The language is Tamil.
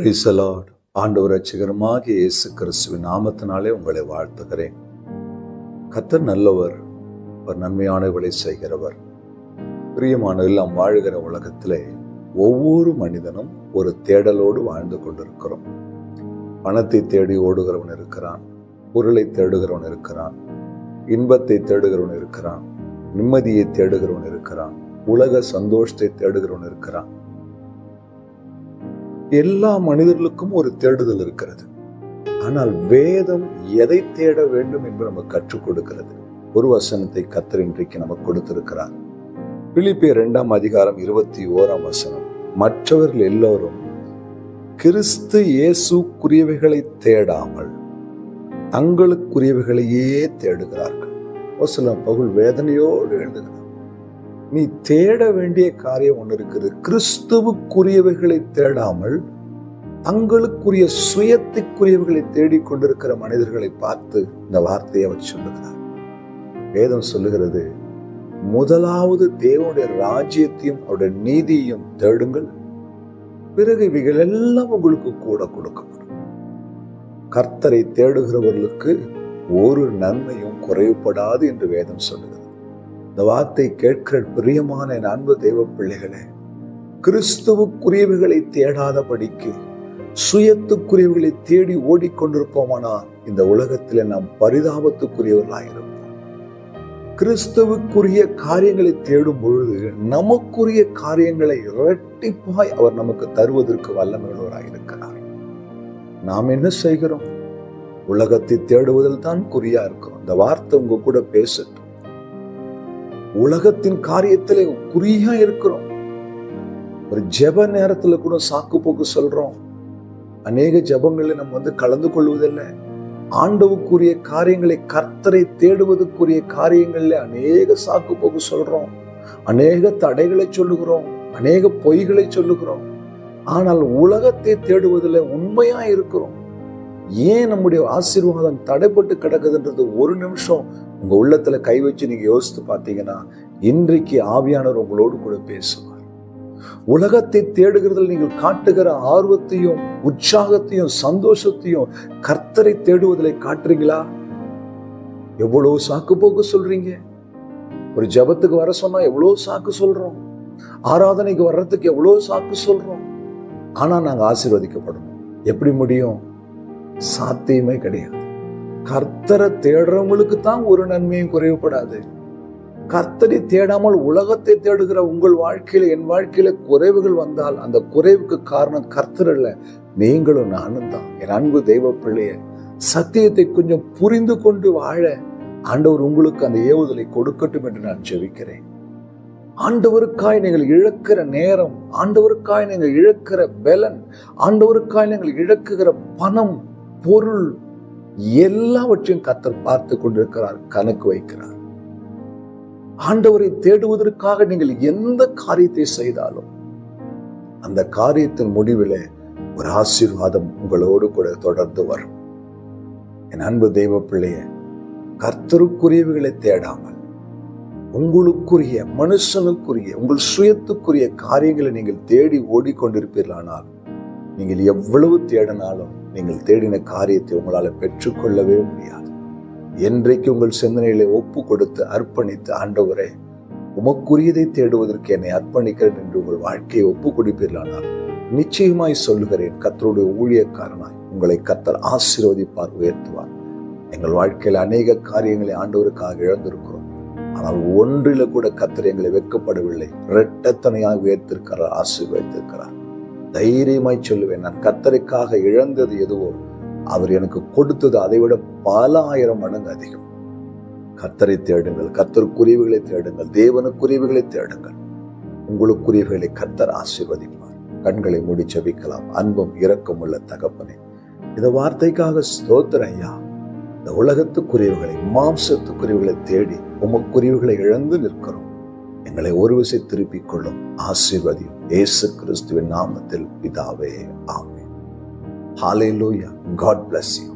பிரைசலாட் ஆண்டவர் ரட்சகரமாகிய இயேசு கிறிஸ்துவின் நாமத்தினாலே உங்களை வாழ்த்துகிறேன். கத்தர் நல்லவர் அவர் நன்மையானவர்களை செய்கிறவர். பிரியமானவர்கள் நாம் வாழுகிற உலகத்திலே ஒவ்வொரு மனிதனும் ஒரு தேடலோடு வாழ்ந்து கொண்டிருக்கிறோம். பணத்தை தேடி ஓடுகிறவன் இருக்கிறான் பொருளை தேடுகிறவன் இருக்கிறான் இன்பத்தை தேடுகிறவன் இருக்கிறான் நிம்மதியை தேடுகிறவன் இருக்கிறான் உலக சந்தோஷத்தை தேடுகிறவன் இருக்கிறான். எல்லா மனிதர்களுக்கும் ஒரு தேடுதல் இருக்கிறது. ஆனால் வேதம் எதை தேட வேண்டும் என்று நமக்கு கற்றுக் கொடுக்கிறது? ஒரு வசனத்தை கத்தர் இன்றைக்கு நமக்கு கொடுத்திருக்கிறார். பிலிப்பிய இரண்டாம் அதிகாரம் இருபத்தி ஓராம் வசனம். மற்றவர்கள் எல்லோரும் கிறிஸ்து இயேசுக்குரியவைகளை தேடாமல் தங்களுக்குரியவைகளையே தேடுகிறார்கள். ஒரு சில பகுல் வேதனையோடு எழுதுகிறார். நீ தேட வேண்டிய காரியம் ஒன்று இருக்குது. கிறிஸ்துவுக்குரியவைகளை தேடாமல் தங்களுக்குரிய சுயத்துக்குரியவைகளை தேடிக்கொண்டிருக்கிற மனிதர்களை பார்த்து இந்த வார்த்தையை அவர் சொல்லுகிறார். வேதம் சொல்லுகிறது முதலாவது தேவனுடைய ராஜ்யத்தையும் அவருடைய நீதியையும் தேடுங்கள். பிறகு இவைகள் எல்லாம் உங்களுக்கு கூட கொடுக்கப்படும். கர்த்தரை தேடுகிறவர்களுக்கு ஒரு நன்மையும் குறைவுபடாது என்று வேதம் சொல்லுகிறது. இந்த வார்த்தை கேட்கிற பிரியமான என் அன்பு தெய்வ பிள்ளைகளே கிறிஸ்துவுக்குரியவைகளை தேடாதபடிக்கு சுயத்துக்குரியவர்களை தேடி ஓடிக்கொண்டிருப்போமானால் இந்த உலகத்தில் நாம் பரிதாபத்துக்குரியவர்களாயிருப்போம். கிறிஸ்துவுக்குரிய காரியங்களை தேடும் பொழுது நமக்குரிய காரியங்களை இரட்டிப்பாய் அவர் நமக்கு தருவதற்கு வல்லமையுள்ளவராயிருக்கிறார். நாம் என்ன செய்கிறோம்? உலகத்தை தேடுவதில் தான் குறியா இருக்கிறோம். இந்த வார்த்தை உங்க கூட பேசட்டும். உலகத்தின் காரியத்திலே குறியா இருக்கிறோம். ஒரு ஜெப நேரத்துல கூட சாக்கு போக்கு சொல்றோம். அநேக ஜெபங்களை நம்ம வந்து கலந்து கொள்வதில்லை. ஆண்டவுக்குரிய காரியங்களை கர்த்தரை தேடுவதற்குரிய காரியங்களில் அநேக சாக்கு போக்கு சொல்றோம். அநேக தடைகளை சொல்லுகிறோம். அநேக பொய்களை சொல்லுகிறோம். ஆனால் உலகத்தை தேடுவதில் உண்மையா இருக்கிறோம். ஏன் நம்முடைய ஆசீர்வாதம் தடைப்பட்டு கிடக்குதுன்றது ஒரு நிமிஷம் உங்க உள்ளத்துல கை வச்சு நீங்க யோசித்து பார்த்தீங்கன்னா இன்றைக்கு ஆவியானவர் உங்களோடு கூட பேசுவார். உலகத்தை தேடுகிறதில் நீங்கள் காட்டுகிற ஆர்வத்தையும் உற்சாகத்தையும் சந்தோஷத்தையும் கர்த்தரை தேடுவதில் காட்டுறீங்களா? எவ்வளவு சாக்கு போக்கு சொல்றீங்க? ஒரு ஜபத்துக்கு வர சொன்னா எவ்வளவு சாக்கு சொல்றோம்? ஆராதனைக்கு வர்றதுக்கு எவ்வளவு சாக்கு சொல்றோம்? ஆனா நாங்க ஆசீர்வதிக்கப்படணும் எப்படி முடியும்? சாத்தியமே கிடையாது. கர்த்தரை தேடுறவங்களுக்கு தான் ஒரு நன்மையும் குறைவுபடாது. கர்த்தரை தேடாமல் உலகத்தை தேடுகிற உங்கள் வாழ்க்கையில என் வாழ்க்கையில குறைவுகள் வந்தால் அந்த குறைவுக்கு காரணம் கர்த்தர் அல்ல நீங்களும் நானும் தான். என் அன்பு தெய்வ பிள்ளைய சத்தியத்தை கொஞ்சம் புரிந்து கொண்டு வாழ ஆண்டவர் உங்களுக்கு அந்த ஏவுதலை கொடுக்கட்டும் என்று நான் ஜெபிக்கிறேன். ஆண்டவருக்காய் நீங்கள் இழக்கிற நேரம் ஆண்டவருக்காய் நீங்கள் இழக்கிற பலன் ஆண்டவருக்காய் நீங்கள் இழக்குகிற பணம் பொருள் எல்லாவற்றையும் கத்தர் பார்த்து கொண்டிருக்கிறார் கணக்கு வைக்கிறார். ஆண்டவரை தேடுவதற்காக நீங்கள் எந்த காரியத்தை செய்தாலும் அந்த காரியத்தின் முடிவில் ஒரு ஆசீர்வாதம் உங்களோடு கூட தொடர்ந்து வரும். என் அன்பு தெய்வ பிள்ளைய கர்த்தருக்குரியவைகளை தேடாமல் உங்களுக்குரிய மனுஷனுக்குரிய உங்கள் சுயத்துக்குரிய காரியங்களை நீங்கள் தேடி ஓடிக்கொண்டிருப்பீர்களானால் நீங்கள் எவ்வளவு தேடினாலும் நீங்கள் தேடின காரியத்தை உங்களால் பெற்றுக்கொள்ளவே முடியாது. என்றைக்கு உங்கள் சிந்தனைகளை ஒப்பு கொடுத்து அர்ப்பணித்து ஆண்டவரே உமக்குரியதை தேடுவதற்கு என்னை அர்ப்பணிக்கிறேன் என்று உங்கள் வாழ்க்கையை ஒப்பு கொடுப்பீர்களானால் நிச்சயமாய் சொல்லுகிறேன் கத்தருடைய ஊழியக்காரனாய் உங்களை கத்தர் ஆசீர்வதிப்பார் உயர்த்துவார். எங்கள் வாழ்க்கையில் அநேக காரியங்களை ஆண்டவருக்காக இழந்திருக்கிறோம். ஆனால் ஒன்றில கூட கத்தர் எங்களை வெட்கப்படவில்லை. இரட்டத்தனையாக உயர்த்திருக்கிறார் ஆசீர்வதித்திருக்கிறார். தைரியமாய் சொல்லுவேன். நான் கத்தருக்காக இழந்தது எதுவோ அவர் எனக்கு கொடுத்தது அதை விட பல ஆயிரம் மடங்கு அதிகம். கத்தரை தேடுங்கள். கத்தருக்குரியவுகளை தேடுங்கள். தேவனுக்குரியவுகளை தேடுங்கள். உங்களுக்குரியவைகளை கத்தர் ஆசீர்வதிப்பார். கண்களை மூடி செபிக்கலாம் அன்பும் இரக்கம் உள்ள தகப்பனே இந்த வார்த்தைக்காக ஸ்தோத்திர ஐயா. இந்த உலகத்துக்குரியவுகளை மாம்சத்துக்குரியவுகளை தேடி உமக்குரியவுகளை இழந்து நிற்கிறோம். எங்களை ஒரு விசை திருப்பிக் கொள்ளும் ஆசீர்வதியும் ஏசு கிறிஸ்துவின் நாமத்தில் பிதாவே ஆமே ஹாலே லூயா காட் பிளஸ் யூ